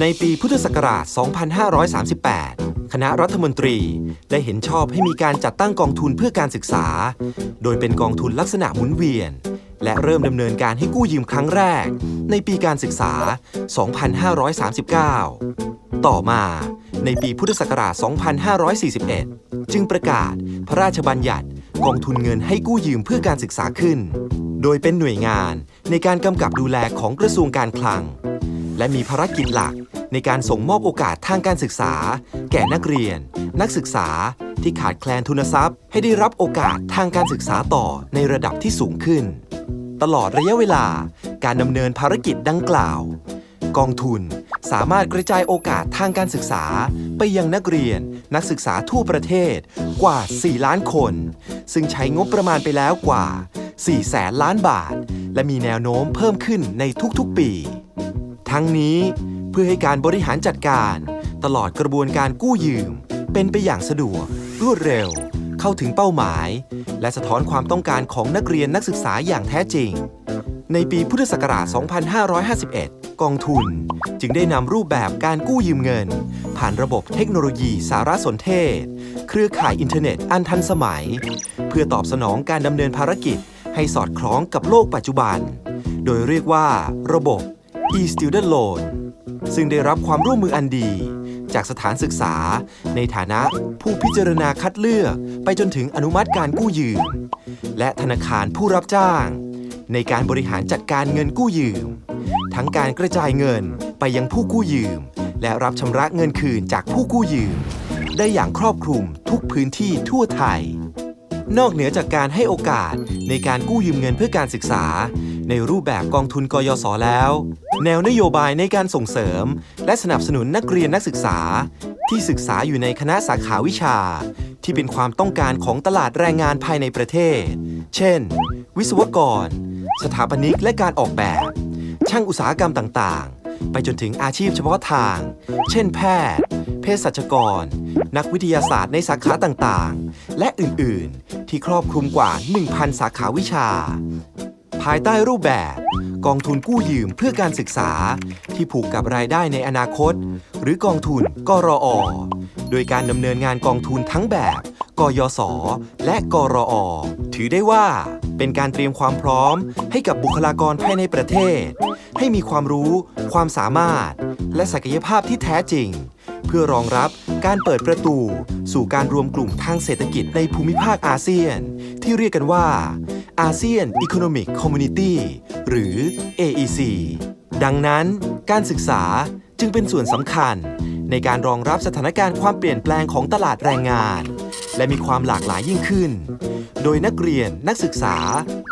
ในปีพุทธศักราช 2538 คณะรัฐมนตรีได้เห็นชอบให้มีการจัดตั้งกองทุนเพื่อการศึกษา โดยเป็นกองทุนลักษณะหมุนเวียน และเริ่มดำเนินการให้กู้ยืมครั้งแรก ในปีการศึกษา 2539 ต่อมาในปีพุทธศักราช 2541 จึงประกาศพระราชบัญญัติกองทุนเงินให้กู้ยืมเพื่อการศึกษาขึ้น โดยเป็นหน่วยงานในการกำกับดูแลของกระทรวงการคลัง และมีภารกิจหลัก ในการส่งมอบโอกาสทางการศึกษา แก่นักเรียน นักศึกษาที่ขาดแคลนทุนทรัพย์ ให้ได้รับโอกาสทางการศึกษาต่อในระดับที่สูงขึ้น ตลอดระยะเวลาการดำเนินภารกิจดังกล่าว กองทุนสามารถกระจายโอกาสทางการศึกษา ไปยังนักเรียน นักศึกษาทั่วประเทศกว่า 4 ล้านคน ซึ่งใช้งบประมาณไปแล้วกว่า 4 แสนล้านบาท และมีแนวโน้มเพิ่มขึ้นในทุกๆปี ทั้งนี้เพื่อให้การบริหารจัดการ ตลอดกระบวนการกู้ยืม เป็นไปอย่างสะดวก รวดเร็ว เข้าถึงเป้าหมาย และสะท้อนความต้องการของนักเรียนนักศึกษาอย่างแท้จริง ในปีพุทธศักราช 2551 กองทุน จึงได้นำรูปแบบการกู้ยืมเงิน ผ่านระบบเทคโนโลยีสารสนเทศ เครือข่ายอินเทอร์เน็ตอันทันสมัย เพื่อตอบสนองการดำเนินภารกิจ ให้สอดคล้องกับโลกปัจจุบัน โดยเรียกว่า ระบบ e-student loan ซึ่งได้รับความร่วมมืออันดี จากสถานศึกษา ในฐานะผู้พิจารณาคัดเลือก ไปจนถึงอนุมัติการกู้ยืม และธนาคารผู้รับจ้าง ในการบริหารจัดการเงินกู้ยืม ทั้งการกระจายเงินไปยังผู้กู้ยืม และรับชำระเงินคืนจากผู้กู้ยืม ได้อย่างครอบคลุมทุกพื้นที่ทั่วไทยนอกเหนือจากการให้โอกาสในการกู้ยืมเงินเพื่อการศึกษา ในรูปแบบกองทุนกยศแล้ว แนวนโยบายในการส่งเสริม และสนับสนุนนักเรียนนักศึกษา ที่ศึกษาอยู่ในคณะสาขาวิชา ที่เป็นความต้องการของตลาดแรงงานภายในประเทศ เช่น วิศวกร สถาปนิกและการออกแบบ ช่างอุตสาหกรรมต่างๆ ไปจนถึงอาชีพเฉพาะทาง เช่น แพทย์ เภสัชกร นักวิทยาศาสตร์ในสาขาต่างๆ และอื่นๆ ที่ครอบคลุมกว่า 1,000 สาขาวิชา ภายใต้รูปแบบ กองทุนกู้ยืมเพื่อการศึกษา ที่ผูกกับรายได้ในอนาคต หรือกองทุนกรออโดยการดำเนินงานกองทุนทั้งแบบ กยศ และกรออถือได้ว่า เป็นการเตรียมความพร้อม ให้กับบุคลากรภายในประเทศ ให้มีความรู้ ความสามารถ และศักยภาพที่แท้จริง เพื่อรองรับการเปิดประตู สู่การรวมกลุ่มทางเศรษฐกิจในภูมิภาคอาเซียน ที่เรียกกันว่า อาเซียน Economic Community หรือ AEC ดังนั้นการศึกษาจึงเป็นส่วนสำคัญ ในการรองรับสถานการณ์ความเปลี่ยนแปลงของตลาดแรงงาน และมีความหลากหลายยิ่งขึ้น โดยนักเรียนนักศึกษา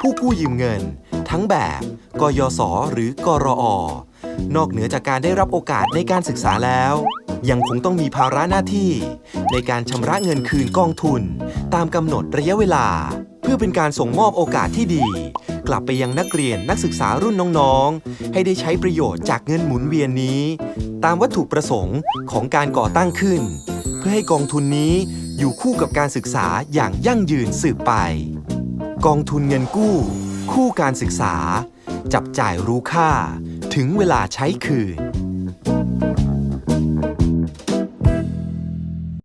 ผู้กู้ยืมเงิน ทั้งแบบกยศหรือกรอ นอกเหนือจากการได้รับโอกาสในการศึกษาแล้ว ยังคงต้องมีภาระหน้าที่ ในการชำระเงินคืนกองทุน ตามกำหนดระยะเวลา เพื่อเป็นการส่งมอบโอกาสที่ดี กลับไปยังนักเรียนนักศึกษารุ่นน้องๆ ให้ได้ใช้ประโยชน์จากเงินหมุนเวียนนี้ ตามวัตถุประสงค์ของการก่อตั้งขึ้น เพื่อให้กองทุนนี้อยู่คู่กับการศึกษาอย่างยั่งยืนสืบไป กองทุนเงินกู้ คู่การศึกษา จับจ่ายรู้ค่า ถึงเวลาใช้คืน